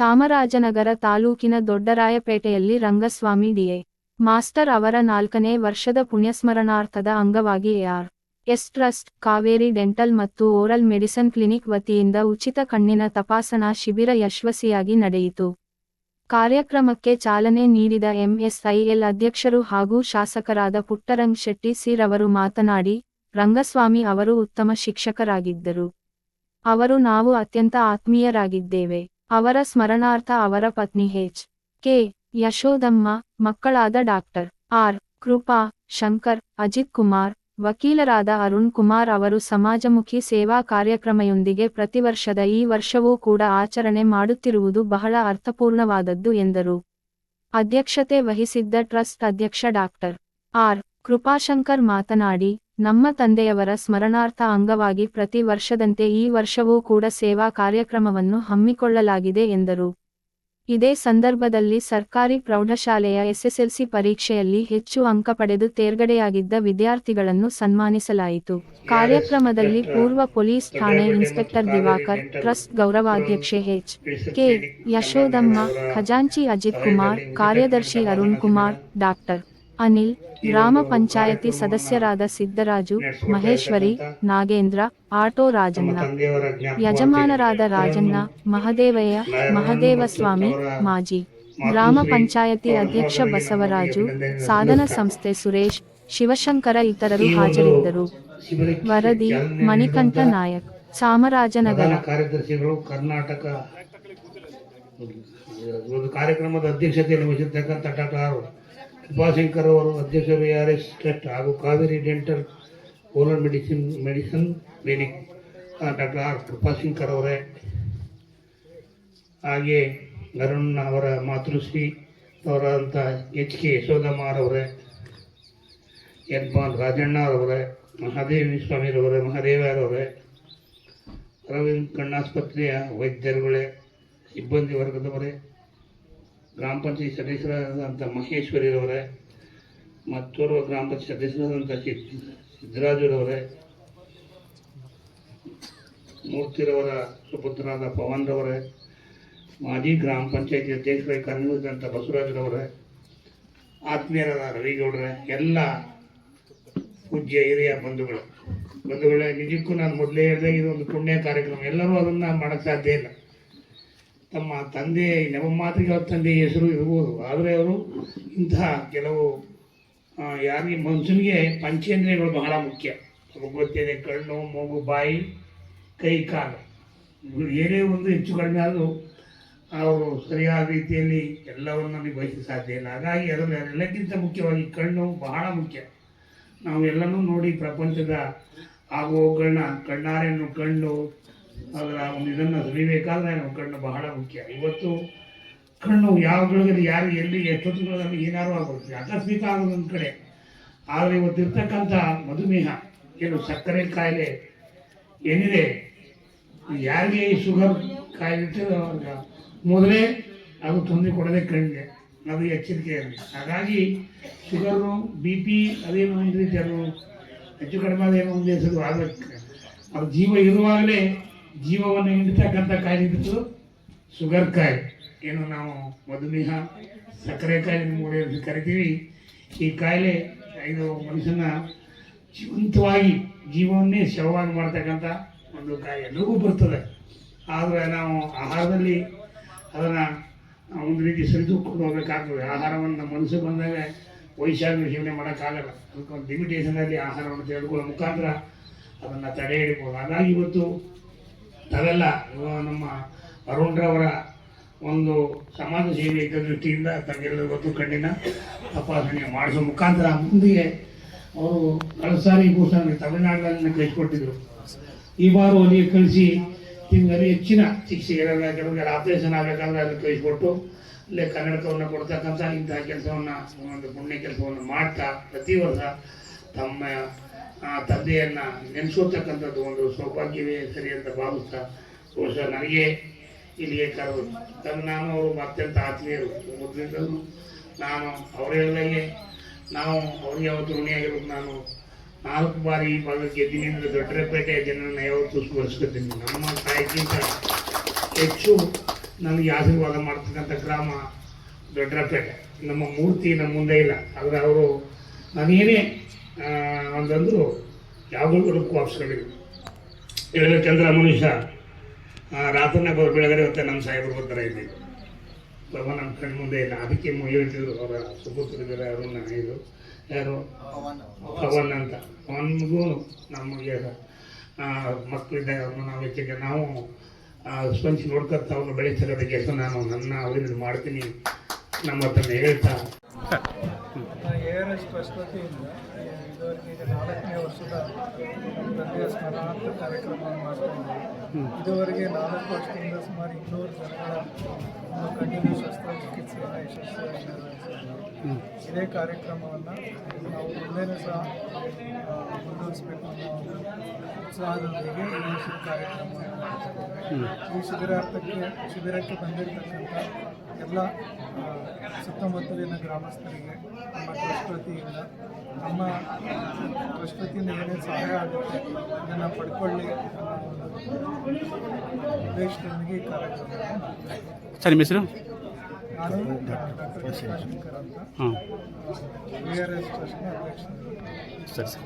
ಚಾಮರಾಜನಗರ ತಾಲೂಕಿನ ದೊಡ್ಡರಾಯಪೇಟೆಯಲ್ಲಿ Rangaswamy DA master ಅವರ ನಾಲ್ಕನೇ ವರ್ಷದ ಪುಣ್ಯಸ್ಮರಣಾರ್ಥದ ಅಂಗವಾಗಿ A R S trust, Kaveri dental ಮತ್ತು ಓರಲ್ ಮೆಡಿಸನ್ ಕ್ಲಿನಿಕ್ ವತಿಯಿಂದ ಉಚಿತ ಕಣ್ಣಿನ ತಪಾಸಣಾ ಶಿಬಿರ ಯಶಸ್ವಿಯಾಗಿ ನಡೆಯಿತು. ಕಾರ್ಯಕ್ರಮಕ್ಕೆ ಚಾಲನೆ ನೀಡಿದ ಎಂಎಸ್ಐಎಲ್ ಅಧ್ಯಕ್ಷರು ಹಾಗೂ ಶಾಸಕರಾದ ಪುಟ್ಟರಂಗ್ ಶೆಟ್ಟಿ ಅವರು ಮಾತನಾಡಿ, ರಂಗಸ್ವಾಮಿ ಅವರು ಉತ್ತಮ ಶಿಕ್ಷಕರಾಗಿದ್ದರು. ಅವರು ನಾವು ಅತ್ಯಂತ ಆತ್ಮೀಯರಾಗಿದ್ದೇವೆ. ಅವರ ಸ್ಮರಣಾರ್ಥ ಅವರ ಪತ್ನಿ ಹೆಚ್. ಕೆ. ಯಶೋದಮ್ಮ, ಮಕ್ಕಳಾದ ಡಾಕ್ಟರ್ ಆರ್. ಕೃಪಾ, ಶಂಕರ್, ಅಜಿತ್ ಕುಮಾರ್, ವಕೀಲರಾದ ಅರುಣ್ ಕುಮಾರ್ ಅವರು ಸಮಾಜಮುಖಿ ಸೇವಾ ಕಾರ್ಯಕ್ರಮಯೊಂದಿಗೆ ಪ್ರತಿವರ್ಷದ ಈ ವರ್ಷವೂ ಕೂಡ ಆಚರಣೆ ಮಾಡುತ್ತಿರುವುದು ಬಹಳ ಅರ್ಥಪೂರ್ಣವಾದದ್ದು ಎಂದರು. ಅಧ್ಯಕ್ಷತೆ ವಹಿಸಿದ್ದ ಟ್ರಸ್ಟ್ ಅಧ್ಯಕ್ಷ ಡಾಕ್ಟರ್ ಆರ್. ಕೃಪಾಶಂಕರ್ ಮಾತನಾಡಿ ನಮ್ಮ ತಂದೆಯವರ ಸ್ಮರಣಾರ್ಥ ಅಂಗವಾಗಿ ಪ್ರತಿ ವರ್ಷದಂತೆ ಈ ವರ್ಷವೂ ಕೂಡ ಸೇವಾ ಕಾರ್ಯಕ್ರಮವನ್ನು ಹಮ್ಮಿಕೊಳ್ಳಲಾಗಿದೆ ಎಂದರು. ಇದೇ ಸಂದರ್ಭದಲ್ಲಿ ಸರ್ಕಾರಿ ಪ್ರೌಢಶಾಲೆಯ ಎಸ್ಎಸ್ಎಲ್ಸಿ ಪರೀಕ್ಷೆಯಲ್ಲಿ ಹೆಚ್ಚು ಅಂಕ ಪಡೆದು ತೇರ್ಗಡೆಯಾಗಿದ್ದ ವಿದ್ಯಾರ್ಥಿಗಳನ್ನು ಸನ್ಮಾನಿಸಲಾಯಿತು. ಕಾರ್ಯಕ್ರಮದಲ್ಲಿ ಪೂರ್ವ ಪೊಲೀಸ್ ಠಾಣೆ ಇನ್ಸ್ಪೆಕ್ಟರ್ ದಿವಾಕರ್, ಟ್ರಸ್ಟ್ ಗೌರವಾಧ್ಯಕ್ಷೆ ಹೆಚ್ ಕೆ. ಯಶೋದಮ್ಮ, ಖಜಾಂಚಿ ಅಜಿತ್ ಕುಮಾರ್, ಕಾರ್ಯದರ್ಶಿ ಅರುಣ್ ಕುಮಾರ್, ಡಾಕ್ಟರ್ ಅನಿಲ್, ಗ್ರಾಮ ಪಂಚಾಯತಿ ಸದಸ್ಯರಾದ ಸಿದ್ದರಾಜು, ಮಹೇಶ್ವರಿ, ನಾಗೇಂದ್ರ, ಆಟೋ ರಾಜಣ್ಣ, ಯಜಮಾನರಾದ ರಾಜಣ್ಣ, ಮಹದೇವಯ್ಯ, ಮಹದೇವಸ್ವಾಮಿ, ಮಾಜಿ ಗ್ರಾಮ ಪಂಚಾಯತಿ ಅಧ್ಯಕ್ಷ ಬಸವರಾಜು, ಸಾಧನ ಸಂಸ್ಥೆ ಸುರೇಶ್, ಶಿವಶಂಕರ ಇತರರು ಹಾಜರಿದ್ದರು. ವರದಿ ಮಣಿಕಂಠ ನಾಯಕ್, ಚಾಮರಾಜನಗರ. ಕಾರ್ಯದರ್ಶಿಗಳು, ಕರ್ನಾಟಕ ಒಂದು ಕಾರ್ಯಕ್ರಮದ ಅಧ್ಯಕ್ಷತೆಯನ್ನು ವಹಿಸಿರ್ತಕ್ಕಂಥ ಡಾಕ್ಟರ್ ಕೃಪಾಶಂಕರ್ ಅವರು ವಿ ಆರ್ ಎಸ್ ಟ್ರಸ್ಟ್ ಹಾಗೂ Kaveri dental oral medicine, medicine clinic doctor R Krupashankar ಅವರೇ. ಹಾಗೆ ಅರುಣ್ ಅವರ ಮಾತೃಶ್ರೀ ಅವರಾದಂಥ ಎಚ್ ಕೆ ಯಶೋಧಮ್ಮರವರೇ ಯಜ್ಮಾನ್ ರಾಜಣ್ಣರವರೇ ಮಹಾದೇವಿ ಸ್ವಾಮಿರವರೇ ಮಹಾದೇವರವರೇ ಅರವಿಂದ್ ಕಣ್ಣಾಸ್ಪತ್ರೆಯ ವೈದ್ಯರುಗಳೇ, ಸಿಬ್ಬಂದಿ ವರ್ಗದವರೇ ಗ್ರಾಮ ಪಂಚಾಯತ್ ಸದಸ್ಯರಾದಂಥ ಮಹೇಶ್ವರಿರವರೇ, ಮತ್ತೋರ್ವ ಗ್ರಾಮ ಪಂಚಾಯತ್ ಸದಸ್ಯರಾದಂಥ ಸಿದ್ ಸಿದ್ದರಾಜುರವರೇ ಮೂರ್ತಿರವರ ಸುಪುತ್ರರಾದ ಪವನ್ರವರೇ, ಮಾಜಿ ಗ್ರಾಮ ಪಂಚಾಯತಿ ಅಧ್ಯಕ್ಷರಾಗಿ ಕಾರ್ಯನಿರ್ವಹಿಸಿದಂಥ ಬಸವರಾಜರವರೇ, ಆತ್ಮೀಯರಾದ ರವಿಗೌಡರೇ, ಎಲ್ಲ ಪೂಜ್ಯ ಹಿರಿಯ ಬಂಧುಗಳು. ಬಂಧುಗಳೇ, ನಿಜಕ್ಕೂ ನಾನು ಮೊದಲೇ ಹೇಳಿದಾಗ ಇದೊಂದು ಪುಣ್ಯ ಕಾರ್ಯಕ್ರಮ. ಎಲ್ಲರೂ ಅದನ್ನು ಮಾಡೋಕ್ಕೆ ಸಾಧ್ಯ ಇಲ್ಲ. ತಮ್ಮ ತಂದೆ, ನಮ್ಮ ಮಾತಿಗೆ ಅವ್ರ ತಂದೆ ಹೆಸರು ಇರ್ಬೋದು. ಆದರೆ ಅವರು ಇಂತಹ ಕೆಲವು ಯಾರಿಗೆ ಮನುಷ್ಯನಿಗೆ ಪಂಚೇಂದ್ರಿಯಗಳು ಬಹಳ ಮುಖ್ಯ. ಗೊತ್ತಿದೆ ಕಣ್ಣು, ಮೂಗು, ಬಾಯಿ, ಕೈ, ಕಾಲು. ಏನೇ ಒಂದು ಹೆಚ್ಚು ಕಡಿಮೆ ಆದರೂ ಅವರು ಸರಿಯಾದ ರೀತಿಯಲ್ಲಿ ಎಲ್ಲವನ್ನು ನಿಭಾಯಿಸಲು ಸಾಧ್ಯ ಇಲ್ಲ. ಹಾಗಾಗಿ ಅದರಲ್ಲಿ ಎಲ್ಲಕ್ಕಿಂತ ಮುಖ್ಯವಾಗಿ ಕಣ್ಣು ಬಹಳ ಮುಖ್ಯ. ನಾವು ಎಲ್ಲನೂ ನೋಡಿ ಪ್ರಪಂಚದ ಆಗುವ ಕಣ್ಣ ಕಣ್ಣಾರೆಯನ್ನು ಕಂಡು ಅದರ ಒಂದು ಇದನ್ನು ಸುಲಿಬೇಕಾದ್ರೆ ನಮ್ಮ ಕಣ್ಣು ಬಹಳ ಮುಖ್ಯ. ಇವತ್ತು ಕಣ್ಣು ಯಾವ ಬೆಳಗಲ್ಲಿ ಯಾರು, ಎಲ್ಲಿ ಎಷ್ಟೊತ್ತುಗಳಲ್ಲಿ ಏನಾರು ಆಗುತ್ತೆ ಆಕಸ್ಮಿಕ ಆಗೋದು ಒಂದು ಕಡೆ. ಆದರೆ ಇವತ್ತಿರ್ತಕ್ಕಂಥ ಮಧುಮೇಹ, ಏನು ಸಕ್ಕರೆ ಕಾಯಿಲೆ ಏನಿದೆ? ಯಾರಿಗೆ ಈ ಶುಗರ್ ಕಾಯಿಲೆ ಇರ್ತದೋ ಮೊದಲೇ ಅದು ತೊಂದರೆ ಕೊಡದೆ ಕಣ್ಣಿಗೆ ಅದು ಎಚ್ಚರಿಕೆ ಇರಲಿ. ಹಾಗಾಗಿ ಶುಗರು, ಬಿ ಪಿ ಅದೇನು ಒಂದು ರೀತಿ ಅದು ಹೆಚ್ಚು ಕಡಿಮೆ ಅದೇನೋ ಒಂದು ಅದು ಜೀವ ಇರುವಾಗಲೇ ಜೀವವನ್ನು ಹಿಡಿತಕ್ಕಂಥ ಕಾಯಿಲೆ ಇದ್ದು ಶುಗರ್ ಕಾಯಿಲೆ. ಏನು ನಾವು ಮಧುಮೇಹ, ಸಕ್ಕರೆ ಕಾಯಿಲೆ ಅಂತ ಕರಿತೀವಿ. ಈ ಕಾಯಿಲೆ ಇದು ಮನುಷ್ಯನ ಜೀವಂತವಾಗಿ, ಜೀವವನ್ನೇ ಶವವಾಗಿ ಮಾಡ್ತಕ್ಕಂಥ ಒಂದು ಕಾಯಿಲೆ. ಎಲ್ಲರಿಗೂ ಬರ್ತದೆ. ಆದರೆ ನಾವು ಆಹಾರದಲ್ಲಿ ಅದನ್ನು ಒಂದು ರೀತಿ ಸರಿದುಕೊಂಡು ಹೋಗಬೇಕಾಗ್ತದೆ. ಆಹಾರವನ್ನು ನಮ್ಮ ಮನಸ್ಸು ಬಂದಾಗ ವೈಶಾಖ ಸೇವನೆ ಮಾಡೋಕ್ಕಾಗಲ್ಲ. ಅದಕ್ಕೊಂದು ಲಿಮಿಟೇಷನಲ್ಲಿ ಆಹಾರವನ್ನು ತೆಗೆದುಕೊಳ್ಳೋ ಮುಖಾಂತರ ಅದನ್ನು ತಡೆ ಹಿಡಿಬೋದು ಹಾಗಾಗಿ ಇವತ್ತು ಇವಾಗ ನಮ್ಮ ಅರುಣ್ರವರ ಒಂದು ಸಮಾಜ ಸೇವೆ ದೃಷ್ಟಿಯಿಂದ ತಮಗೆಲ್ಲ ಗೊತ್ತು ಕಣ್ಣಿನ ತಪಾಸಣೆ ಮಾಡಿಸೋ ಮುಖಾಂತರ ಮುಂದಿಗೆ ಅವರು ಕಳಸಾರಿ ಸಾರಿ ಭೂಷಣ ತಮಿಳುನಾಡಿನಲ್ಲಿ ಕಳಿಸ್ಕೊಟ್ಟಿದ್ರು ಈ ಬಾರು ಅಲ್ಲಿಗೆ ಕಳಿಸಿ ತಿಂಗಳು ಹೆಚ್ಚಿನ ಚಿಕಿತ್ಸೆ ಇರೋಲ್ಲ, ಕೆಲವರಿಗೆ ಆಪರೇಷನ್ ಆಗಬೇಕಾದ್ರೆ ಅಲ್ಲಿ ಕಳಿಸ್ಕೊಟ್ಟು, ಅಲ್ಲೇ ಕನ್ನಡಕವನ್ನು ಕೊಡ್ತಕ್ಕಂಥ ಇಂತಹ ಕೆಲಸವನ್ನು, ಒಂದು ಪುಣ್ಯ ಕೆಲಸವನ್ನು ಮಾಡ್ತಾ ಪ್ರತಿ ವರ್ಷ ತಮ್ಮ ತಂದೆಯನ್ನ ನೆನೆಸೋತಕ್ಕಂಥದ್ದು ಒಂದು ಸೌಭಾಗ್ಯವೇ ಸರಿ ಅಂತ ಭಾವಿಸ್ತಾ ಬಹುಶಃ ನನಗೆ ಇಲ್ಲಿಗೆ ಕರೆದು ತನ್ನ ನಾನು ಅವರು ಅತ್ಯಂತ ಆತ್ಮೀಯರು. ಮೊದಲಿಂದಲೂ ನಾನು ಅವರು ನಾವು ಅವ್ರಿಗೆ ಯಾವತ್ತು ಋಣಿಯಾಗಿರೋದು ನಾನು ನಾಲ್ಕು ಬಾರಿ ಈ ಭಾಗಕ್ಕೆ ಗೆದ್ದೀನಿ ಅಂದರೆ ದೊಡ್ಡರಪೇಟೆಯ ಜನರನ್ನ ಯಾವತ್ತೂ ಸ್ಮರಿಸ್ಕೊತೀನಿ ನಮ್ಮ ತಾಯಿಗಿಂತ ಹೆಚ್ಚು ನನಗೆ ಆಶೀರ್ವಾದ ಮಾಡ್ತಕ್ಕಂಥ ಗ್ರಾಮ ದೊಡ್ಡರಪೇಟೆ. ನಮ್ಮ ಮೂರ್ತಿ ನಮ್ಮ ಮುಂದೆ ಇಲ್ಲ. ಆದರೆ ಅವರು ನಾನೇನೇ ಒಂದಂದ್ರು ಯಾವುದೋ ವಾಪಸ್ಕೊಂಡಿದ್ರು ಹೇಳ್ಬೇಕಂದ್ರೆ ಚಂದ್ರ ಮನುಷ್ಯ ರಾತ್ರಿನಾಗ ಅವ್ರು ಬೆಳಗಡೆ ಹೊತ್ತೆ ನಮ್ಮ ಸಾಹೇಬರು ಬರ್ತಾರೆ ಇದ್ದಿದ್ದು. ಬಾಬಾ ನಮ್ಮ ಕಣ್ಣು ಮುಂದೆ ಇಲ್ಲ ಅದಕ್ಕೆ ಹೇಳ್ತಿದ್ರು ಅವರ ಸುಪುತ್ರಿದ್ದಾರೆ ನಾನು ಇದು, ಯಾರು? ಪವನ್ ಅಂತ. ಅವನಿಗೂ ನಮಗೆ ಮಕ್ಕಳಿದ್ದಾಗ ಅವ್ರನ್ನ ನಾವು ಹೆಚ್ಚಿಗೆ ನಾವು ಸ್ಪಂಚ್ ನೋಡ್ಕೊತ ಅವ್ರನ್ನ ಬೆಳೀತಿರೋದ ಕೆಲಸ ನಾನು ನನ್ನ ಅವರಿಂದ ಮಾಡ್ತೀನಿ. ನಮ್ಮ ಹತ್ರ ಹೇಳ್ತಾ. ಎ ಆರ್ ಎಸ್ ಪ್ರಸ್ತುತಿಯಿಂದ ಇದುವರೆಗೆ ಈಗ ನಾಲ್ಕನೇ ವರ್ಷದ ತಂದೆಯ ಸ್ಮರಣಾರ್ಥ ಕಾರ್ಯಕ್ರಮವನ್ನು ಮಾಡ್ತಾ ಇದ್ದೀವಿ. ಇದುವರೆಗೆ ನಾಲ್ಕು ವರ್ಷದಿಂದ ಸುಮಾರು ಇನ್ನೂರು ಜನಗಳ ಒಂದು ಕಣ್ಣಿನ ಶಸ್ತ್ರಚಿಕಿತ್ಸೆಯನ್ನು ಯಶಸ್ವಿಯಾಗಿ ನಿರ್ವಹಿಸಿದ್ದೀವಿ ಇದೇ ಕಾರ್ಯಕ್ರಮವನ್ನು ನಾವು ಮುಂದೆನೂ ಸಹ ಮುಂದುವರಿಸಬೇಕು ಅನ್ನೋ ಒಂದು ಉತ್ಸಾಹದೊಂದಿಗೆ ಈ ಕಾರ್ಯಕ್ರಮವನ್ನು. ಈ ಶಿಬಿರಾರ್ಥಕ್ಕೆ ಶಿಬಿರಕ್ಕೆ ಬಂದಿರತಕ್ಕಂಥ ಎಲ್ಲ ಸುತ್ತಮುತ್ತಲಿನ ಗ್ರಾಮಸ್ಥರಿಗೆ ನಮ್ಮ ಟ್ರಸ್ಟ್ ವತಿಯಿಂದ ನಮ್ಮ ಟ್ರಸ್ಟ್ ವತಿಯಿಂದ ಏನೇನು ಸಹಾಯ ಆಗುತ್ತೆ ಅದನ್ನು ಪಡ್ಕೊಳ್ಳಿ ಉದ್ದೇಶದೊಂದಿಗೆ ಈ ಕಾರ್ಯಕ್ರಮ. ಸರ್ ನಿಮ್ಮ ಹೆಸರು? ನಾನು ಡಾಕ್ಟರ್ ಶಿವಶಂಕರ್ ಅಂತ. B R. ಎಸ್ ಟ್ರಸ್ಟ್ನ ಅಧ್ಯಕ್ಷ. ಸರಿ ಸರ್.